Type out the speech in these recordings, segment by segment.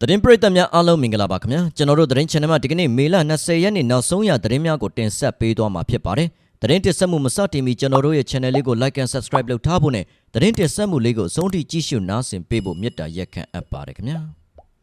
သတင်းပရိသတ်များအားလုံးမင်္ဂလာပါခင်ဗျာကျွန်တော်တို့သတင်း channel မှာဒီကနေ့မေလ20ရက်နေ့နောက်ဆုံးရသတင်းများကိုတင်ဆက်ပေးသွားမှာဖြစ်ပါတယ်သတင်းတင်ဆက်မှုမစတင်မီကျွန်တော်တို့ရဲ့ channel လေးကို like and subscribe လုပ်ထားဖို့နဲ့သတင်းတင်ဆက်မှုလေးကိုအဆုံးထိကြည့်ရှုနားဆင်ပေးဖို့မေတ္တာရက်ခံအပ်ပါတယ်ခင်ဗျာ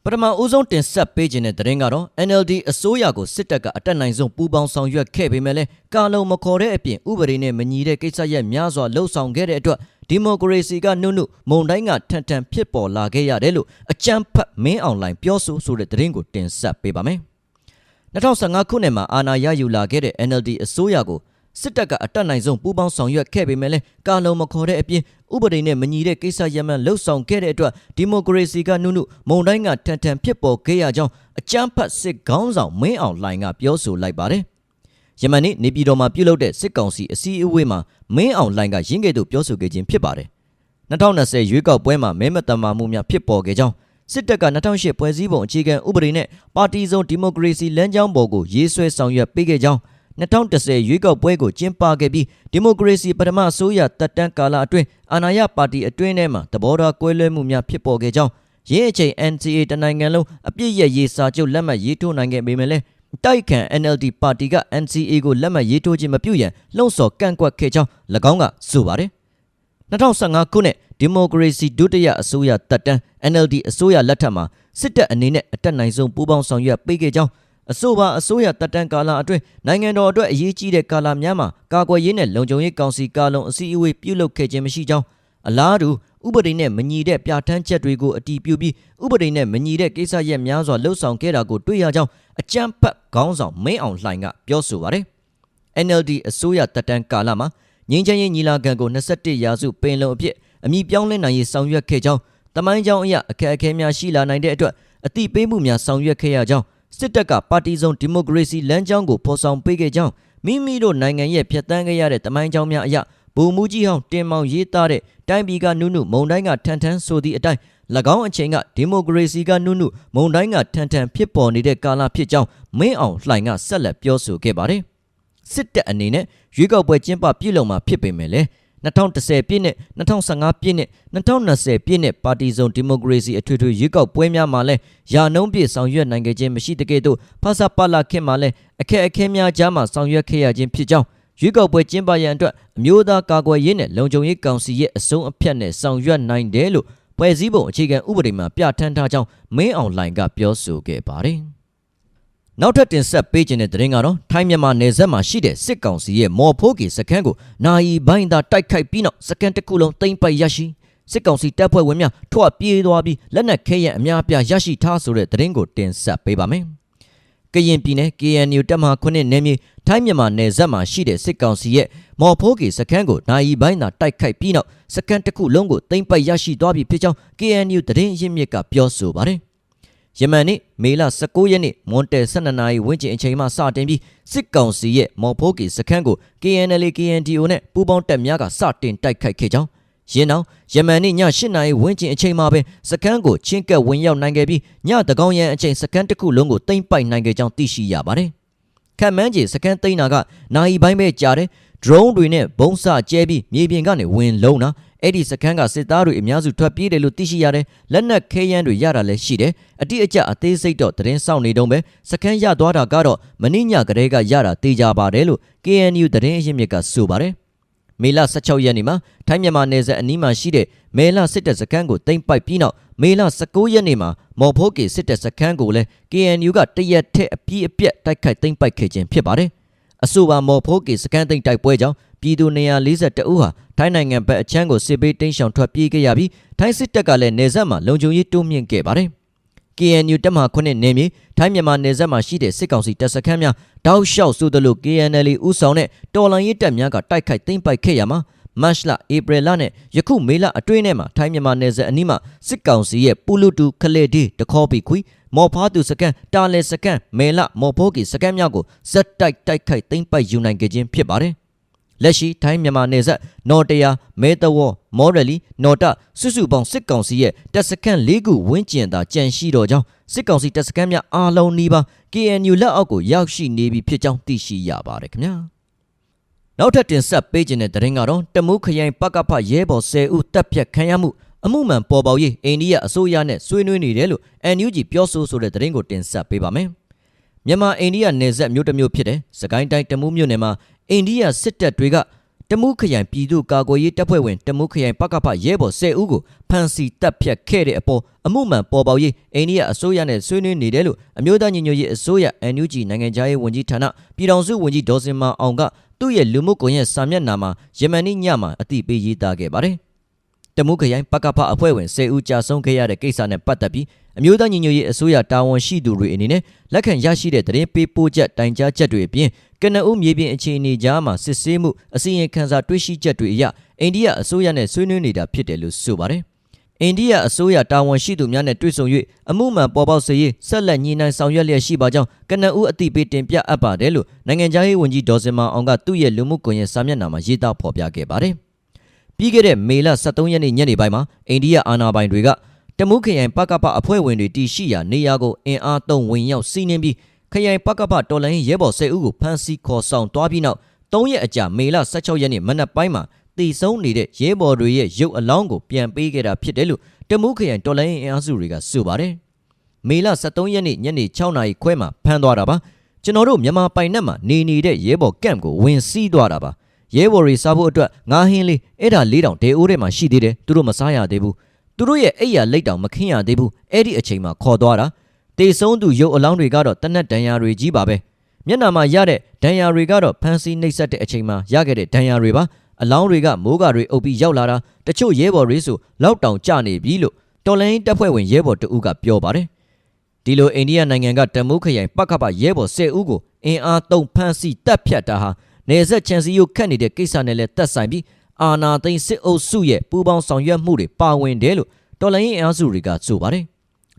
ပထမဦးဆုံးတင်ဆက်ပေးခြင်းတဲ့သတင်းကတော့ NLD အစိုးရကိုစစ်တပ်ကအတက်နိုင်ဆုံးပူးပေါင်းဆောင်ရွက်ခဲ့ပေမဲ့လည်းကာလုံမခေါ်တဲ့အပြင်ဥပဒေနဲ့မညီတဲ့ကိစ္စရပ်များစွာလှုပ်ဆောင်ခဲ့တဲ့အတွက် ဒီမိုကရေစီကနှုတ်နှုတ်မုံတိုင်းကထန်ထန်ဖြစ်ပေါ်လာခဲ့ရတယ်လို့အကြမ်းဖက်မင်းအွန်လိုင်းပြောဆိုဆိုတဲ့သတင်းကိုတင်ဆက်ပေးပါမယ်။2015ခုနှစ်မှာအာဏာရယူလာခဲ့တဲ့ NLD အစိုးရကိုစစ်တပ်ကအတက်နိုင်ဆုံးပူးပေါင်းဆောင်ရွက်ခဲ့ပေမဲ့လည်းကာလုံမခေါ်တဲ့အပြင်ဥပဒေနဲ့မညီတဲ့ကိစ္စရပ်မှန်လှုပ်ဆောင်ခဲ့တဲ့အတွက်ဒီမိုကရေစီကနှုတ်နှုတ်မုံတိုင်းကထန်ထန်ဖြစ်ပေါ်ခဲ့ရကြောင်းအကြမ်းဖက်စစ်ခေါင်းဆောင်မင်းအွန်လိုင်းကပြောဆိုလိုက်ပါတယ်။ ယမန်နေ့နေပြည်တော်မှာပြုလုပ်တဲ့စစ်ကောင်စီအစည်းအဝေးမှာမင်းအောင်လှိုင်ကရင်းကဲ့သို့ပြောဆိုခဲ့ခြင်းဖြစ်ပါတယ်။2020ရွေးကောက်ပွဲမှာမဲမတမာမှုများဖြစ်ပေါ်ခဲ့ကြောင်းစစ်တပ်က2008ဖွဲ့စည်းပုံအခြေခံဥပဒေနဲ့ပါတီစုံဒီမိုကရေစီလမ်းကြောင်းပေါ်ကိုရေးဆွဲဆောင်ရွက်ပေးခဲ့ကြောင်း2010ရွေးကောက်ပွဲကိုကျင်းပခဲ့ပြီးဒီမိုကရေစီပထမအစိုးရတပ်တန်းကာလအတွင်းအာဏာရပါတီအတွင်းထဲမှာသဘောထားကွဲလွဲမှုများဖြစ်ပေါ်ခဲ့ကြောင်းရင်းအချိန် NCA တနိုင်ငံလုံးအပြည့်ရရေးစာချုပ်လက်မှတ်ရေးထိုးနိုင်ခဲ့ပေမဲ့လည်း တိုက်ခံ NLD ပါတီက NCA ကိုလက်မှတ်ရေးထိုးခြင်းမပြုရန်လှုံ့ဆော်ကန့်ကွက်ခဲ့ကြောင်း၎င်းကဆိုပါတယ်2015ခုနှစ်ဒီမိုကရေစီဒုတိယအစိုးရတပ်တန်း NLD အစိုးရလက်ထက်မှာစစ်တပ်အနေနဲ့အတက်နိုင်ဆုံးပူးပေါင်းဆောင်ရွက်ပေးခဲ့ကြောင်းအဆိုပါအစိုးရတပ်တန်းကာလအတွင်းနိုင်ငံတော်အတွက်အရေးကြီးတဲ့ကာလများမှာကာကွယ်ရေးနဲ့လုံခြုံရေးကောင်စီကာလုံအစည်းအဝေးပြုလုပ်ခဲ့ခြင်းမရှိကြောင်း အလားတူဥပဒေနဲ့မညီတဲ့ပြဋ္ဌာန်းချက်တွေကိုအတည်ပြုပြီးဥပဒေနဲ့မညီတဲ့ကိစ္စရပ်များစွာလှုပ်ဆောင်ခဲ့တာကိုတွေ့ရကြောင်းအကြမ်းဖက်ခေါင်းဆောင်မင်းအောင်လှိုင်ကပြောဆိုပါတယ်။ NLD အစိုးရတပ်တန်းကာလမှာငင်းချမ်းရေးညီလာခံကို21ရာစုပင်လုံအဖြစ်အမိပြောင်းလဲနိုင်ရေးဆောင်ရွက်ခဲ့ကြောင်းတမိုင်းကြောင်းအရာအခက်အခဲများရှိလာနိုင်တဲ့အတွက်အတိပေးမှုများဆောင်ရွက်ခဲ့ရကြောင်းစစ်တပ်ကပါတီစုံဒီမိုကရေစီလမ်းကြောင်းကိုဖော်ဆောင်ပေးခဲ့ကြောင်းမိမိတို့နိုင်ငံရဲ့ဖျက်ဆီးခဲ့ရတဲ့တမိုင်းကြောင်းများအရာ ဗိုလ်မှူးကြီးဟောင်းတင်မောင်ရေးသားတဲ့တိုင်းပြည်ကနုနုမုံတိုင်းကထန်ထန်ဆိုသည့်အတိုင်း၎င်းအချိန်ကဒီမိုကရေစီကနုနုမုံတိုင်းကထန်ထန်ဖြစ်ပေါ်နေတဲ့ကာလဖြစ်ကြောင်းမင်းအောင်လှိုင်ကဆက်လက်ပြောဆိုခဲ့ပါတယ်စစ်တပ်အနေနဲ့ရွေးကောက်ပွဲကျင်းပပြုလုပ်မှာဖြစ်ပေမဲ့လည်း2010ပြည့်နှစ်2015ပြည့်နှစ်2020ပြည့်နှစ်ပါတီစုံဒီမိုကရေစီအထွေထွေရွေးကောက်ပွဲများမှာလည်းယာနှုံးပြည့်ဆောင်ရွက်နိုင်ခဲ့ခြင်းမရှိတဲ့ကဲ့သို့ဖဆပလာခင်မှာလည်းအခက်အခဲများကြားမှာဆောင်ရွက်ခဲ့ရခြင်းဖြစ်ကြောင်း ရွေးကောက်ပွဲကျင်းပရန်အတွက်အမျိုးသားကာကွယ်ရေးနဲ့လုံခြုံရေးကောင်စီရဲ့အစုံအဖြတ်နဲ့ဆောင်ရွက်နိုင်တယ်လို့ဖွဲ့စည်းပုံအခြေခံဥပဒေမှာပြဋ္ဌာန်းထားကြောင်းမင်းအောင်လှိုင်ကပြောဆိုခဲ့ပါတယ်။နောက်ထပ်တင်ဆက်ပေးခြင်းတဲ့သတင်းကတော့ထိုင်းမြန်မာနယ်စပ်မှာရှိတဲ့စစ်ကောင်စီရဲ့မော်ဖိုးကီစခန်းကိုနာယီပိုင်းသာတိုက်ခိုက်ပြီးနောက်စခန်းတစ်ခုလုံးတိမ့်ပိုက်ရရှိစစ်ကောင်စီတပ်ဖွဲ့ဝင်များထွက်ပြေးသွားပြီးလက်နက်ခဲယံအများအပြားရရှိထားဆိုတဲ့သတင်းကိုတင်ဆက်ပေးပါမယ်။ ကရင်ပြည်နယ် KNU တပ်မဟာ9နယ်မြေထိုင်းမြန်မာနယ်စပ်မှာရှိတဲ့စစ်ကောင်စီရဲ့မော်ဖိုးကီစခန်းကိုနာယီပိုင်းသာတိုက်ခိုက်ပြီးနောက်စခန်းတစ်ခုလုံးကိုတိမ့်ပိုက်ရရှိသွားပြီဖြစ်ကြောင်း KNU သတင်းရင်းမြစ်ကပြောဆိုပါတယ်။ယမန်နေ့မေလ19ရက်နေ့မွန်တယ်12နာရီဝန်းကျင်အချိန်မှစတင်ပြီးစစ်ကောင်စီရဲ့မော်ဖိုးကီစခန်းကို KNL KNDO နဲ့ပူးပေါင်းတပ်များကစတင်တိုက်ခိုက်ခဲ့ကြောင်း ရင်းအောင်ယမန်နေ့ည8နာရီဝန်းကျင်အချိန်မှာပဲစခန်းကိုချင်းကပ်ဝင်ရောက်နိုင်ခဲ့ပြီးညတကောင်ရန်အချိန်စခန်းတစ်ခုလုံးကိုတိမ့်ပိုက်နိုင်ခဲ့ကြောင်းသိရှိရပါတယ်။ခံမှန်းကြီးစခန်းသိမ်းတာကနိုင်ပိုင်းပဲကြာတယ်။ drone တွေနဲ့ဘုံစကျဲပြီးမြေပြင်ကနေဝင်လုံးတာအဲ့ဒီစခန်းကစစ်သားတွေအများစုထွက်ပြေးတယ်လို့သိရှိရတယ်လက်နက်ခဲယမ်းတွေရတာလည်းရှိတယ်အတိအကျအသေးစိတ်တော့သတင်းစောင့်နေတုံးပဲစခန်းရသွားတာကတော့မင်းညကလေးကရတာတေးကြပါတယ်လို့ KNU သတင်းအရင်းမြစ်ကဆိုပါတယ် မေလ16ရက်နေ့မှာထိုင်းမြန်မာနယ်စပ်အနီးမှာရှိတဲ့မေလစစ်တပ်စခန်းကိုတင်ပိုက်ပြီးနောက်မေလ19ရက်နေ့မှာမော်ဖိုးကေစစ်တပ်စခန်းကိုလည်း KNU ကတရက်ထက်အပြည့်အပြက်တိုက်ခိုက်တင်ပိုက်ခဲ့ခြင်းဖြစ်ပါတယ်။အဆိုပါမော်ဖိုးကေစခန်းသိမ်းတိုက်ပွဲကြောင့်ပြည်သူ142ဦးဟာထိုင်းနိုင်ငံဘက်အချမ်းကိုစစ်ဘေးတင်းရှောင်ထွက်ပြေးခဲ့ရပြီးထိုင်းစစ်တပ်ကလည်းနေဆက်မှာလုံခြုံရေးတိုးမြင့်ခဲ့ပါတယ်။ KNU တပ်မဟာ9နယ်မြေထိုင်းမြန်မာနယ်စပ်မှာရှိတဲ့စစ်ကောင်စီတပ်စခန်းများတောက်လျှောက်ဆိုသလို KNL ဥဆောင်တဲ့တော်လန်ရေးတပ်များကတိုက်ခိုက်သိမ်းပိုက်ခဲ့ရမှာမတ်လဧပြီလနဲ့ယခုမေလအတွင်းထဲမှာထိုင်းမြန်မာနယ်စပ်အနီးမှာစစ်ကောင်စီရဲ့ပူလူတူခလေဒီတခေါပီခွီမော်ဖားသူစကန်တာလေစကန်မေလမော်ဖိုးကီစကန်များကိုဇက်တိုက်တိုက်ခိုက်သိမ်းပိုက်ယူနိုင်ခဲ့ခြင်းဖြစ်ပါတယ် လက်ရှိထိုင်းမြန်မာနယ်စပ်နော်တရာမဲတဝေါ်မော်ရလီနော်တစုစုပေါင်းစစ်ကောင်စီရဲ့တပ်စခန်း၄ခုဝန်းကျင်သာကြန့်ရှိတော့ကြောင်းစစ်ကောင်စီတပ်စခန်းများအားလုံးနီးပါး KNU လက်အောက်ကိုရောက်ရှိနေပြီဖြစ်ကြောင်းသိရှိရပါတယ်ခင်ဗျာနောက်ထပ်တင်ဆက်ပေးခြင်းတဲ့သတင်းကတော့တမူးခရိုင်ပကဖရဲဘော်10ဦးတပ်ဖြတ်ခံရမှုအမှုမှန်ပေါ်ပေါက်ရေးအိန္ဒိယအစိုးရနဲ့ဆွေးနွေးနေတယ်လို့ NUG ပြောဆိုဆိုတဲ့သတင်းကိုတင်ဆက်ပေးပါမယ်။မြန်မာအိန္ဒိယနယ်စပ်မြို့တစ်မြို့ဖြစ်တဲ့စကိုင်းတိုင်းတမူးမြို့နယ်မှာ အိန္ဒိယစစ်တပ်တွေကတမူးခရိုင်ပြည်သူ့ကာကွယ်ရေးတပ်ဖွဲ့ဝင်တမူးခရိုင်ပကဖရဲဘော်10ဦးကိုဖမ်းဆီးတပ်ဖြတ်ခဲ့တဲ့အပေါ်အမှုမှန်ပေါ်ပေါက်ရေးအိန္ဒိယအစိုးရနဲ့ဆွေးနွေးနေတယ်လို့အမျိုးသားညီညွတ်ရေးအစိုးရ NUG နိုင်ငံသားရေးဝန်ကြီးဌာနပြည်ထောင်စုဝန်ကြီးဒေါ်စင်မာအောင်ကသူ့ရဲ့လူမှုကွန်ရက်စာမျက်နှာမှာယမန်နေ့ညမှာအသိပေးရေးသားခဲ့ပါတယ်။တမုခရိုင်ပကဖအဖွဲ့ဝင်10ဦးကြာဆုံးခဲ့ရတဲ့ကိစ္စနဲ့ပတ်သက်ပြီး အမျိုးသားညီညွတ်ရေးအစိုးရတာဝန်ရှိသူတွေအနေနဲ့လက်ခံရရှိတဲ့သတင်းပေးပို့ချက်တိုင်ကြားချက်တွေအပြင်ကနအုပ်မြေပြင်အခြေအနေကြားမှာစစ်ဆေးမှုအစီရင်ခံစာတွေ့ရှိချက်တွေအရအိန္ဒိယအစိုးရနဲ့ဆွေးနွေးနေတာဖြစ်တယ်လို့ဆိုပါတယ်။အိန္ဒိယအစိုးရတာဝန်ရှိသူများနဲ့တွေ့ဆုံ၍အမှုမှန်ပေါ်ပေါက်စေရေးဆက်လက်ညှိနှိုင်းဆောင်ရွက်လျက်ရှိပါကြောင်းကနအုပ်အသိပေးတင်ပြအပ်ပါတယ်လို့နိုင်ငံသားရေးဝန်ကြီးဒေါ်စင်မာအောင်ကသူ့ရဲ့လူမှုကွန်ရက်စာမျက်နှာမှာရေးသားဖော်ပြခဲ့ပါတယ်။ပြီးခဲ့တဲ့မေလ23ရက်နေ့ညနေပိုင်းမှာအိန္ဒိယအာဏာပိုင်တွေက တမုခရိုင်ပကပအဖွဲ့ဝင်တွေတည်ရှိရာနေရာကိုအင်အားသုံးဝင်ရောက်စီးနင်းပြီးခရိုင်ပကပတော်လိုင်းရဲဘော်10ဦးကိုဖမ်းဆီးခေါ်ဆောင်သွားပြီးနောက်3ရက်အကြာမေလ16ရက်နေ့မနက်ပိုင်းမှာတည်ဆုံးနေတဲ့ရဲဘော်တွေရဲ့ရုပ်အလောင်းကိုပြန်ပေးခဲ့တာဖြစ်တယ်လို့တမုခရိုင်တော်လိုင်းအင်အားစုတွေကဆိုပါတယ်မေလ23ရက်နေ့ညနေ6နာရီခွဲမှာဖမ်းသွားတာပါကျွန်တော်တို့မြန်မာပိုင်နက်မှာနေနေတဲ့ရဲဘော်ကန့်ကိုဝင်စီးသွားတာပါရဲဘော်တွေစားဖို့အတွက်ငါးဟင်းလေးအဲ့ဒါလေးတောင်ဒေအိုးထဲမှာရှိသေးတယ်သူတို့မစားရသေးဘူး သူတို့ရဲ့အိယာလက်တောင်မခင်းရသေးဘူးအဲ့ဒီအချိန်မှာခေါ်သွားတာတေဆုံးသူရုပ်အလောင်းတွေကတော့တနက်ဒဏ်ရာတွေကြီးပါပဲမျက်နှာမှာရတဲ့ဒဏ်ရာတွေကတော့ဖမ်းဆီးနှိပ်စက်တဲ့အချိန်မှာရခဲ့တဲ့ဒဏ်ရာတွေပါအလောင်းတွေကမိုးကတွေအုပ်ပြီးရောက်လာတာတချို့ရဲဘော်တွေဆိုလောက်တောင်ကျနေပြီလို့တော်လိုင်းတပ်ဖွဲ့ဝင်ရဲဘော်တဦးကပြောပါတယ်ဒီလိုအိန္ဒိယနိုင်ငံကတမုခရိုင်ပကပရဲဘော်10ဦးကိုအင်အားသုံးဖမ်းဆီးတပ်ဖြတ်တာဟာနေဆက်ချန်စီယိုခတ်နေတဲ့ကိစ္စနဲ့လည်းသက်ဆိုင်ပြီး အာနာသိန်းစစ်အုပ်စုရဲ့ပူးပေါင်းဆောင်ရွက်မှုတွေပါဝင်တယ်လို့တော်လိုင်းရင်အားစုတွေကဆိုပါတယ်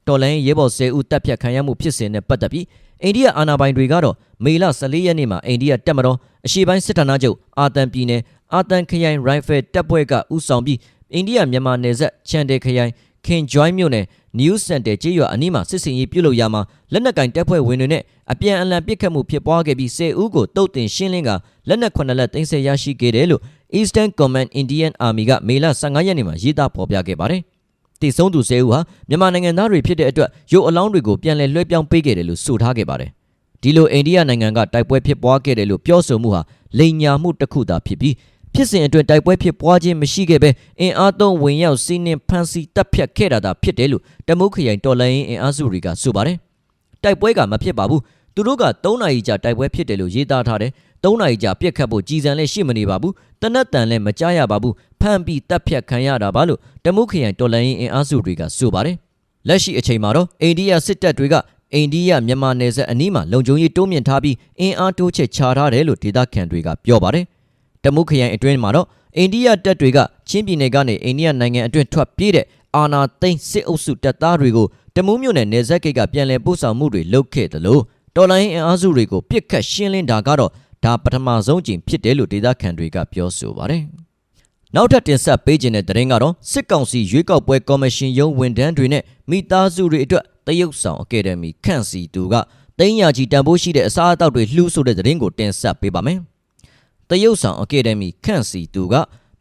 တော်လိုင်းရဲဘော်10ဦးတပ်ဖြတ်ခံရမှုဖြစ်စဉ်နဲ့ပတ်သက်ပြီးအိန္ဒိယအာဏာပိုင်တွေကတော့မေလ14ရက်နေ့မှာအိန္ဒိယတပ်မတော်အရှေ့ပိုင်းစစ်ဌာနချုပ်အာတန်ပြည်နယ်အာတန်ခရိုင်ရိုင်ဖယ်တပ်ဖွဲ့ကဥဆောင်ပြီးအိန္ဒိယမြန်မာနယ်စပ်ချန်တယ်ခရိုင်ခင်ဂျွိုင်းမြို့နယ် New Center ကျေးရွာအနီးမှာစစ်စင်ရေးပြုလုပ်ရာမှာလက်နက်ကင်တပ်ဖွဲ့ဝင်တွေနဲ့အပြန်အလှန်ပစ်ခတ်မှုဖြစ်ပွားခဲ့ပြီး10ဦးကိုတုတ်တင်ရှင်းလင်းကလက်နက်9လက်တင်ဆက်ရရှိခဲ့တယ်လို့ Eastern Command Indian Army ကမေလ15ရက်နေ့မှာရေးသားဖော်ပြခဲ့ပါတယ်။တည်ဆုံးသူ10ဦးဟာမြန်မာနိုင်ငံသားတွေဖြစ်တဲ့အတွက်ရုပ်အလောင်းတွေကိုပြန်လည်လွှဲပြောင်းပေးခဲ့တယ်လို့ဆိုထားခဲ့ပါတယ်။ဒီလိုအိန္ဒိယနိုင်ငံကတိုက်ပွဲဖြစ်ပွားခဲ့တယ်လို့ပြောဆိုမှုဟာလိန်ညာမှုတစ်ခုသာဖြစ်ပြီးဖြစ်စဉ်အတွင်းတိုက်ပွဲဖြစ်ပွားခြင်းမရှိခဲ့ဘဲအင်အားသုံးဝင်ရောက်စီးနင်းဖမ်းဆီးတပ်ဖြတ်ခဲ့တာသာဖြစ်တယ်လို့တမုတ်ခရိုင်တော်လိုင်းအင်အားစုတွေကဆိုပါတယ်။တိုက်ပွဲကမဖြစ်ပါဘူး။သူတို့က3နာရီကြာတိုက်ပွဲဖြစ်တယ်လို့ရေးသားထားတယ်။ 3နာရီကြာပြက်ခတ်ဖို့ကြည်စံလည်းရှိမနေပါဘူး။တနက်တန်လည်းမကြားရပါဘူး။ဖမ်းပြီးတပ်ဖြတ်ခံရတာပါလို့တမုတ်ခရိုင်တော်လိုင်းအင်အားစုတွေကဆိုပါတယ်။လက်ရှိအချိန်မှာတော့အိန္ဒိယစစ်တပ်တွေကအိန္ဒိယမြန်မာနယ်စပ်အနီးမှာလုံခြုံရေးတိုးမြင့်ထားပြီးအင်အားတိုးချဲ့ချထားတယ်လို့ဒေသခံတွေကပြောပါတယ်။တမုခရိုင်အတွင်းမှာတော့အိန္ဒိယတပ်တွေကချင်းပြည်နယ်ကနေအိန္ဒိယနိုင်ငံအတွင်းထွက်ပြေးတဲ့အာနာသိန်းစစ်အုပ်စုတပ်သားတွေကိုတမူးမြို့နယ်နေဆက်ဂိတ်ကပြန်လည်ပို့ဆောင်မှုတွေလုပ်ခဲ့တယ်လို့တော်လိုင်းအင်အားစုတွေကိုပြစ်ခတ်ရှင်းလင်းတာကတော့ ဒါပထမဆုံးကြိမ်ဖြစ်တယ်လို့ဒေသခံတွေကပြောဆိုပါတယ်။နောက်ထပ်တင်ဆက်ပေးခြင်းတဲ့သတင်းကတော့စစ်ကောင်စီရွေးကောက်ပွဲကော်မရှင်ရုံးဝန်ထမ်းတွေနဲ့မိသားစုတွေအတွက်တရုတ်ဆောင်အကယ်ဒမီခန့်စီသူကသိန်းရာကြီးတန်ဖိုးရှိတဲ့အစားအသောက်တွေလှူဆိုတဲ့သတင်းကိုတင်ဆက်ပေးပါမယ်။တရုတ်ဆောင်အကယ်ဒမီခန့်စီသူက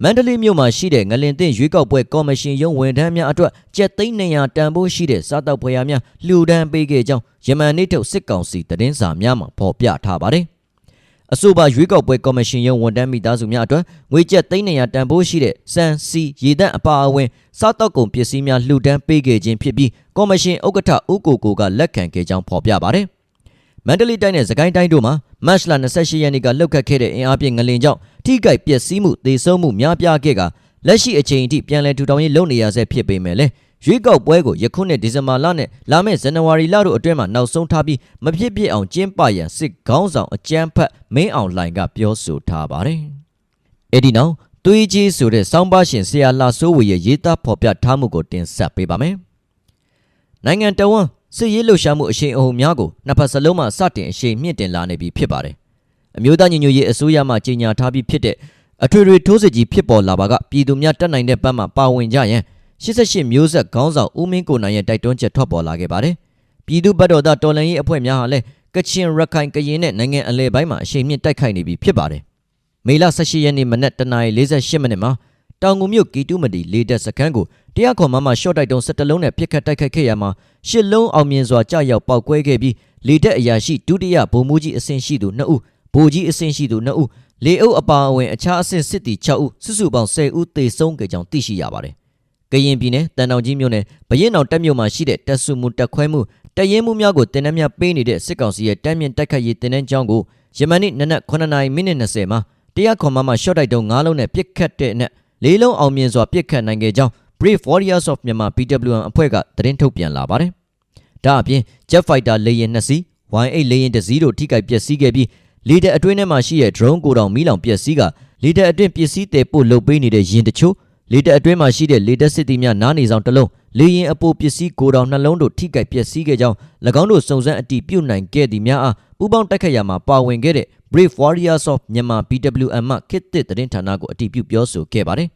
မန္တလေးမြို့မှာရှိတဲ့ငလင်သင့်ရွေးကောက်ပွဲကော်မရှင်ရုံးဝန်ထမ်းများအတွက်ကျပ်သိန်း200တန်ဖိုးရှိတဲ့စားတောက်ဖွယ်ရာများလှူဒန်းပေးခဲ့ကြောင်းယမန်နေ့ထုတ်စစ်ကောင်စီသတင်းစာများမှာဖော်ပြထားပါတယ်။ အဆိုပါရွေးကောက်ပွဲကော်မရှင်ရုံးဝန်ထမ်းမိသားစုများအတွက်ငွေကျပ်သိန်း200တန်ဖိုးရှိတဲ့စံစီရေတပ်အပါအဝင်စားတောက်ကုန်ပစ္စည်းများလှူဒန်းပေးခဲ့ခြင်းဖြစ်ပြီးကော်မရှင်ဥက္ကဋ္ဌဦးကိုကိုကလက်ခံခဲ့ကြောင်းဖော်ပြပါတယ်။မန္တလေးတိုင်းနဲ့စကိုင်းတိုင်းတို့မှာမတ်လ28ရက်နေ့ကလှုပ်ခတ်ခဲ့တဲ့အင်အားပြင်းငလင်ကြောင့်ထိခိုက်ပျက်စီးမှုသေဆုံးမှုများပြားခဲ့ကလက်ရှိအချိန်အထိပြန်လည်ထူထောင်ရေးလုပ်နေရဆဲဖြစ်ပေမဲ့လည်း ရွေးကောက်ပွဲကိုယခုနှစ်ဒီဇင်ဘာလနဲ့လာမယ့်ဇန်နဝါရီလတို့အတွင်းမှာနောက်ဆုံးထားပြီးမဖြစ်ဖြစ်အောင်ကျင်းပရန်စစ်ခေါင်းဆောင်အကြမ်းဖက်မင်းအောင်လှိုင်ကပြောဆိုထားပါတယ်။အဲ့ဒီနောက်သွေးကြီးဆိုတဲ့စောင်းပါရှင်ဆရာလာစိုးဝေရဲ့ရေးသားဖော်ပြထားမှုကိုတင်ဆက်ပေးပါမယ်။နိုင်ငံတော်ဝန်စစ်ရေးလှုပ်ရှားမှုအရှိန်အဟုန်များကိုနှစ်ဖက်စလုံးမှစတင်အရှိန်မြင့်တင်လာနေပြီဖြစ်ပါတယ်။အမျိုးသားညီညွတ်ရေးအစိုးရမှကြေညာထားပြီးဖြစ်တဲ့အထွေထွေထိုးစစ်ကြီးဖြစ်ပေါ်လာပါကပြည်သူများတက်နိုင်တဲ့ဘက်မှပါဝင်ကြရန် 88မျိုးဆက်ခေါင်းဆောင်ဦးမင်းကိုနိုင်ရဲ့တိုက်တွန်းချက်ထွက်ပေါ်လာခဲ့ပါတယ်။ပြည်သူ့ဘက်တော်သားတော်လှန်ရေးအဖွဲ့များဟာလည်းကချင်ရခိုင်ကရင်နဲ့နိုင်ငံအလဲပိုင်းမှာအရှိန်မြင့်တိုက်ခိုက်နေပြီဖြစ်ပါတယ်။မေလ18ရက်နေ့မနက်တနာရီ48မိနစ်မှာတတောင်ငူမြို့ကီတူမတီလေတက်စခန်းကိုတရားခွန်မမရှော့တိုက်တုံး17လုံးနဲ့ပြစ်ခတ်တိုက်ခိုက်ခဲ့ရမှာရှစ်လုံးအောင်မြင်စွာကြာရောက်ပောက်ကွဲခဲ့ပြီးလေတက်အရာရှိဒုတိယဗိုလ်မှူးကြီးအဆင့်ရှိသူ2ဦးဗိုလ်ကြီးအဆင့်ရှိသူ2ဦးလေအုပ်အပါအဝင်အခြားအဆင့်စစ်တီ6ဦးစုစုပေါင်း10ဦးသေဆုံးခဲ့ကြောင်းသိရှိရပါတယ်။ ကရင်ပြည်နယ်တန်တောင်ကြီးမြို့နယ်ဗရင်အောင်တက်မြို့မှာရှိတဲ့တက်စုမှုတက်ခွဲမှုတရင်မှုများကိုတင်နှမြပေးနေတဲ့စစ်ကောင်စီရဲ့တမ်းမြင့်တိုက်ခတ်ရေးတင်နှန်းကြောင်းကိုယမန်နေ့နနက်9:00မိနစ်20မှာတရားခွန်မမရှော့တိုက်တုံး9လုံးနဲ့ပြစ်ခတ်တဲ့အနက်၄လုံးအောင်မြင်စွာပြစ်ခတ်နိုင်ခဲ့ကြောင်း Brave Warriors of Myanmar BWM အဖွဲ့ကသတင်းထုတ်ပြန်လာပါတယ်။ဒါအပြင် Jet Fighter လေယာဉ်2စီး Y8 လေယာဉ်တစ်စီးတို့ထိခိုက်ပျက်စီးခဲ့ပြီးလေတပ်အတွင်းထဲမှာရှိတဲ့ drone ကိုတောင်မီးလောင်ပျက်စီးကလေတပ်အတွင်းပစ္စည်းတွေပို့လုပ်ပေးနေတဲ့ယာဉ်တချို့ လေတပ်အတွင်းမှာရှိတဲ့လေတပ်စစ်သည်များနားနေဆောင်တစ်လုံးလေယာဉ်အပိုပစ္စည်းကိုတောင်နှလုံးတို့ထိခိုက်ပျက်စီးခဲ့ကြောင်း၎င်းတို့စုံစမ်းအတည်ပြုနိုင်ခဲ့သည်များအားပူးပေါင်းတိုက်ခတ်ရမှာပါဝင်ခဲ့တဲ့ Brave Warriors of Myanmar BWM မှခေတ်သစ်သတင်းဌာနကိုအတည်ပြုပြောဆိုခဲ့ပါတယ်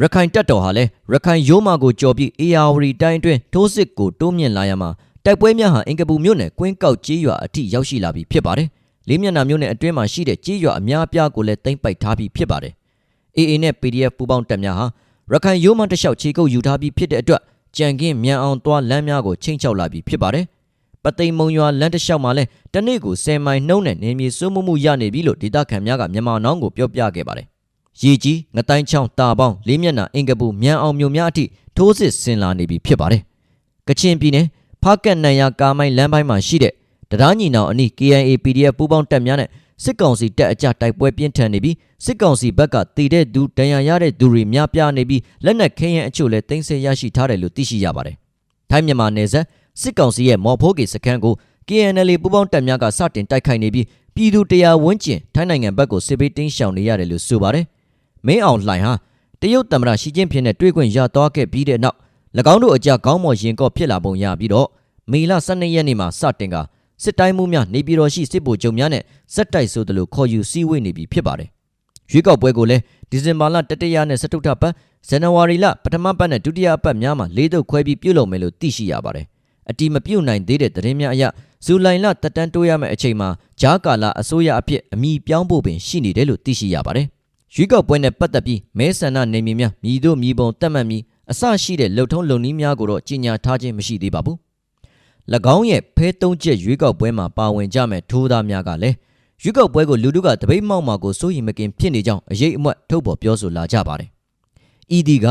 ရခိုင်တပ်တော်ဟာလည်းရခိုင်ရိုးမာကိုကြော်ပြီး AR တိုင်းအတွင်းထိုးစစ်ကိုတိုးမြင့်လာရမှာတိုက်ပွဲများဟာအင်ကပူမြို့နယ်ကွင်းကောက်ကြီးရွာအထိရောက်ရှိလာပြီဖြစ်ပါတယ်။လေးမျက်နှာမြို့နယ်အတွင်းမှာရှိတဲ့ကြီးရွာအများအပြားကိုလည်းတင်ပိုက်ထားပြီးဖြစ်ပါတယ်။ AA နဲ့ PDF ပူးပေါင်းတပ်များဟာရခိုင်ရိုးမာတလျှောက်ခြေကုပ်ယူထားပြီးဖြစ်တဲ့အတွက်ကြံကင်းမြန်အောင်သွားလမ်းများကိုချိန်ချောက်လာပြီးဖြစ်ပါတယ်။ပသိမ်မုံရွာလမ်းတစ်လျှောက်မှာလည်းတနေ့ကို10မိုင်နှုံးနဲ့နေမြေစိုးမှုမှုရနေပြီလို့ဒေသခံများကမြန်မာနောင်းကိုပြောပြခဲ့ပါတယ်။ရေကြီးငတိုင်းချောင်းတာပေါင်းလေးမျက်နှာအင်ကပူမြန်အောင်မြို့များအထိထိုးစစ်ဆင်လာနေပြီဖြစ်ပါတယ်။ကချင်ပြည်နယ်ဖားကတ်နန်ရကာမိုင်းလမ်းပိုင်းမှာရှိတဲ့တရားညီနောင်အနီး KIA PDF ပူးပေါင်းတပ်များနဲ့ စစ်ကောင်စီတပ်အကြတိုက်ပွဲပြင်းထန်နေပြီးစစ်ကောင်စီဘက်ကတည်တဲ့သူဒဏ်ရာရတဲ့သူတွေများပြားနေပြီးလက်နက်ခဲယမ်းအချို့လည်းတင်ဆက်ရရှိထားတယ်လို့သိရှိရပါတယ်။ထိုင်းမြန်မာနယ်စပ်စစ်ကောင်စီရဲ့မော်ဖိုးကေစခန်းကို KNL ပူးပေါင်းတပ်များကစတင်တိုက်ခိုက်နေပြီးပြည်သူတရားဝန်းကျင်ထိုင်းနိုင်ငံဘက်ကိုစစ်ဘေးတင်းရှောင်နေရတယ်လို့ဆိုပါတယ်။မင်းအောင်လှိုင်ဟာတရုတ်သမ္မတရှီကျင်းဖျင်နဲ့တွေ့ခွင့်ရသွားခဲ့ပြီးတဲ့နောက်၎င်းတို့အကြကောင်းမော်ရင်ကော့ဖြစ်လာပုံရပြီးတော့မေလ12ရက်နေ့မှာစတင်က စစ်တိုင်းမှုများနေပြည်တော်ရှိစစ်ဗိုလ်ချုပ်များနဲ့စက်တိုက်ဆိုသလိုခေါ်ယူစည်းဝေးနေပြီဖြစ်ပါတယ်။ရွေးကောက်ပွဲကိုလည်းဒီဇင်ဘာလတတိယနဲ့စတုထပတ်ဇန်နဝါရီလပထမပတ်နဲ့ဒုတိယပတ်များမှာလေးတုပ်ခွဲပြီးပြုလုပ်မယ်လို့သိရှိရပါတယ်။အတီမပြုတ်နိုင်သေးတဲ့သတင်းများအရဇူလိုင်လတက်တန်းတိုးရမယ့်အချိန်မှာဂျာကာလာအစိုးရအဖြစ်အမိပြောင်းဖို့ပင်ရှိနေတယ်လို့သိရှိရပါတယ်။ရွေးကောက်ပွဲနဲ့ပတ်သက်ပြီးမဲဆန္ဒနေမြေများမြည်တို့မြည်ပုံတက်မှတ်ပြီးအစရှိတဲ့လုံထုံးလုံနည်းများကိုတော့ကြီးညာထားခြင်းမရှိသေးပါဘူး။၎ င်းရဲ့ဖဲသုံးချက်ရွေးကောက်ပွဲမှာပါဝင်ကြမဲ့ထိုးသားများကလည်းရွေးကောက်ပွဲကိုလူတို့ကတပိတ်မောက်မှာကိုစိုးရိမ်မကင်ဖြစ်နေကြောင်းအရေးအမွတ်ထုတ်ပေါ်ပြောဆိုလာကြပါတယ်။ဤဒီက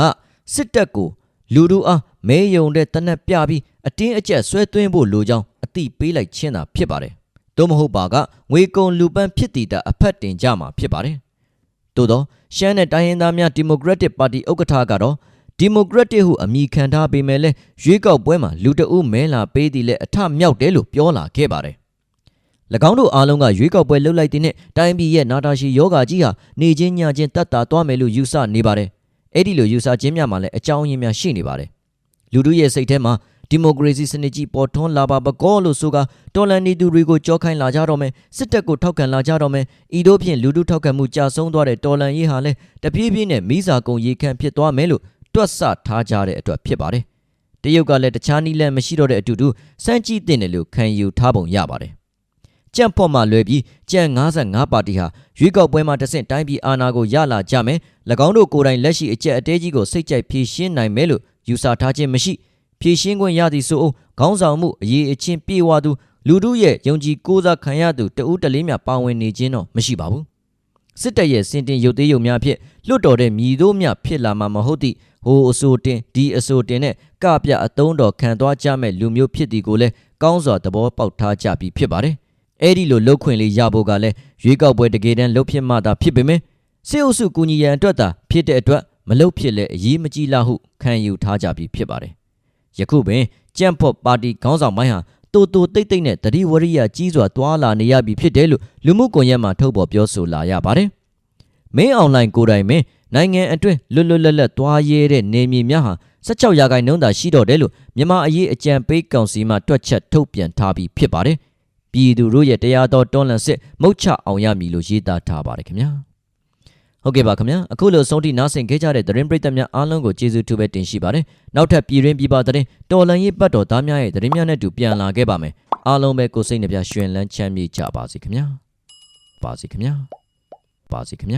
စစ်တပ်ကိုလူတို့အားမဲယုံတဲ့တနက်ပြပြီးအတင်းအကျပ်ဆွဲသွင်းဖို့လိုကြောင်းအတိပေးလိုက်ခြင်းသာဖြစ်ပါတယ်။သို့မဟုတ်ပါကငွေကုန်လူပန်းဖြစ်တည်တာအဖက်တင်ကြမှာဖြစ်ပါတယ်။သို့သောရှမ်းနဲ့တိုင်းရင်းသားများဒီမိုကရက်တစ်ပါတီဥက္ကဋ္ဌကတော့ ဒီမိုကရက်တစ်ဟုအမိခံထားပေမဲ့လည်းရွေးကောက်ပွဲမှာလူတအုပ်မဲလာပေးသည်လည်းအထမြောက်တယ်လို့ပြောလာခဲ့ပါတယ်။၎င်းတို့အားလုံးကရွေးကောက်ပွဲလှုပ်လိုက်တဲ့နဲ့တိုင်းပြည်ရဲ့နာတာရှည်ယောဂါကြီးဟာနေချင်းညချင်းတတ်တာသွားမယ်လို့ယူဆနေပါတယ်။အဲ့ဒီလိုယူဆခြင်းများမှာလည်းအကြောင်းရင်းများရှိနေပါတယ်။လူတို့ရဲ့စိတ်ထဲမှာဒီမိုကရေစီစနစ်ကြီးပေါ်ထွန်းလာပါပကောလို့ဆိုကတော်လန်နေသူတွေကိုကြောခိုင်းလာကြတော့မယ်စစ်တပ်ကိုထောက်ခံလာကြတော့မယ်ဤတို့ဖြင့်လူတို့ထောက်ခံမှုကြာဆုံးသွားတဲ့တော်လန်ရေးဟာလည်းတပြေးပြေးနဲ့မိစာကုံရေခန့်ဖြစ်သွားမယ်လို့ တွက်ဆထားကြတဲ့အတွက်ဖြစ်ပါတယ်။တရုတ်ကလည်းတခြားနည်းလမ်းမရှိတော့တဲ့အတူတူစမ်းကြည့်တင်တယ်လို့ခံယူထားပုံရပါတယ်။ကြံ့ဖို့မှလွယ်ပြီးကြံ့55ပါတီဟာရွေးကောက်ပွဲမှာတဆင့်တိုင်းပြည်အာဏာကိုရလာကြမယ်။၎င်းတို့ကိုယ်တိုင်လက်ရှိအကျက်အတဲကြီးကိုစိတ်ကြိုက်ဖြည့်ရှင်းနိုင်မယ်လို့ယူဆထားခြင်းမရှိဖြည့်ရှင်းခွင့်ရသည်ဆိုအောင်ခေါင်းဆောင်မှုအရေးအချင်းပြေဝသူလူတို့ရဲ့ယုံကြည်ကိုးစားခံရသူတဦးတလေးများပါဝင်နေခြင်းတော့မရှိပါဘူး။စစ်တပ်ရဲ့စင်တင်ရုပ်သေးရုပ်များဖြင့်လွတ်တော်တဲ့မြည်တို့များဖြစ်လာမှာမဟုတ်သည့် ဟိုအဆိုတင်ဒီအဆိုတင်နဲ့ကပြအတုံးတော်ခံသွားကြမဲ့လူမျိုးဖြစ်သည်ကိုလည်းကောင်းစွာသဘောပေါက်ထားကြပြီးဖြစ်ပါတယ်။အဲ့ဒီလိုလှုပ်ခွင့်လေးရဖို့ကလည်းရွေးကောက်ပွဲတကယ်တမ်းလှုပ်ဖြစ်မှသာဖြစ်ပေမယ့်စစ်အုပ်စုကူညီရန်အတွက်သာဖြစ်တဲ့အတွက်မလှုပ်ဖြစ်လဲအရေးမကြီးလားဟုခံယူထားကြပြီးဖြစ်ပါတယ်။ယခုပင်ကြံ့ဖို့ပါတီခေါင်းဆောင်ပိုင်းဟာတူတူတိတ်တိတ်နဲ့တတိဝရိယကြီးစွာတွာလာနေရပြီဖြစ်တယ်လို့လူမှုကွန်ရက်မှာထုတ်ပေါ်ပြောဆိုလာရပါတယ်။မင်းအွန်လိုင်းကိုယ်တိုင်ပင် နိုင်ငံအတွင်းလွတ်လွတ်လပ်လပ်သွားရဲတဲ့နေမြေများဟာ16ရာခိုင်နှုန်းသာရှိတော့တယ်လို့မြန်မာအရေးအကြံပေးကောင်စီမှတွက်ချက်ထုတ်ပြန်ထားပြီးဖြစ်ပါတယ်။ပြည်သူတို့ရဲ့တရားတော်တွန်းလှန်စစ်မုတ်ချအောင်ရမည်လို့ရေးသားထားပါတယ်ခင်ဗျာ။ဟုတ်ကဲ့ပါခင်ဗျာအခုလိုဆုံးထိနားဆင်ခဲ့ကြတဲ့သတင်းပရိသတ်များအားလုံးကိုကျေးဇူးတူပဲတင်ရှိပါတယ်နောက်ထပ်ပြည်ရင်းပြည်ပသတင်းတော်လန်ရေးပတ်တော်သားများရဲ့သတင်းများနဲ့တူပြန်လာခဲ့ပါမယ်အားလုံးပဲကိုစိတ်နှပြရှင်လန်းချမ်းမြေ့ကြပါစေခင်ဗျာပါစေခင်ဗျာပါစေခင်ဗျာ